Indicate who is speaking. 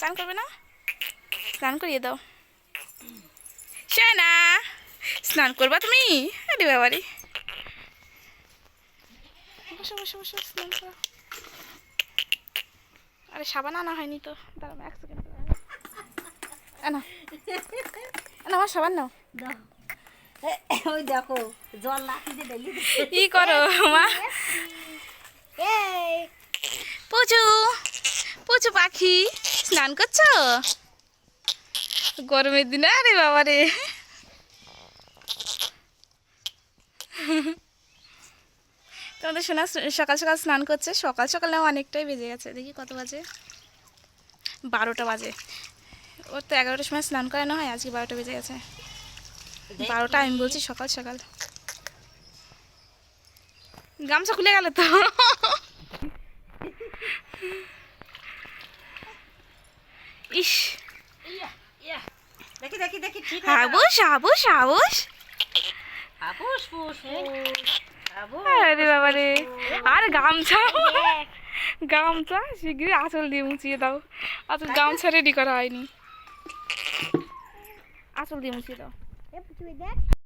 Speaker 1: চান করবে না? স্নান করিয়ে দাও। না স্নান করবা তুমি? আরে বাবারে। বসো বসো বসো স্নান করো। আরে সাবান আনা হয়নি তো। দাঁড়াও এক সেকেন্ড আনা। আনা আমার সাবান নাও।
Speaker 2: দাও। ওই দেখো জল ঢেলি
Speaker 1: কি করো মা?
Speaker 2: এই।
Speaker 1: পুচু পুচু পাখি। স্নান করছ? গরমের দিনে, আরে বাবা রে তোমাদের শোনা সকাল সকাল স্নান করছে, সকাল সকাল না অনেকটাই বেজে গেছে। দেখি কত বাজে? বারোটা বাজে। ওর তো এগারোটার সময় স্নান করানো হয়, আজকে বারোটা বেজে গেছে। বারোটা, আমি বলছি সকাল সকাল। গামছা খুলে গেল তো? ইস।
Speaker 2: দেখি দেখি দেখি ঠিক
Speaker 1: হাবুস হাবুস হাবুস।
Speaker 2: হাপুস ফুস হাবুস
Speaker 1: আরে বাবা রে আর গামছা? গামছা? শিগগিরই আঁচল দিয়ে মুছিয়ে দাও। আসল গামছা রেডি করা হয়নি। আঁচল দিয়ে মুছিয়ে দাও।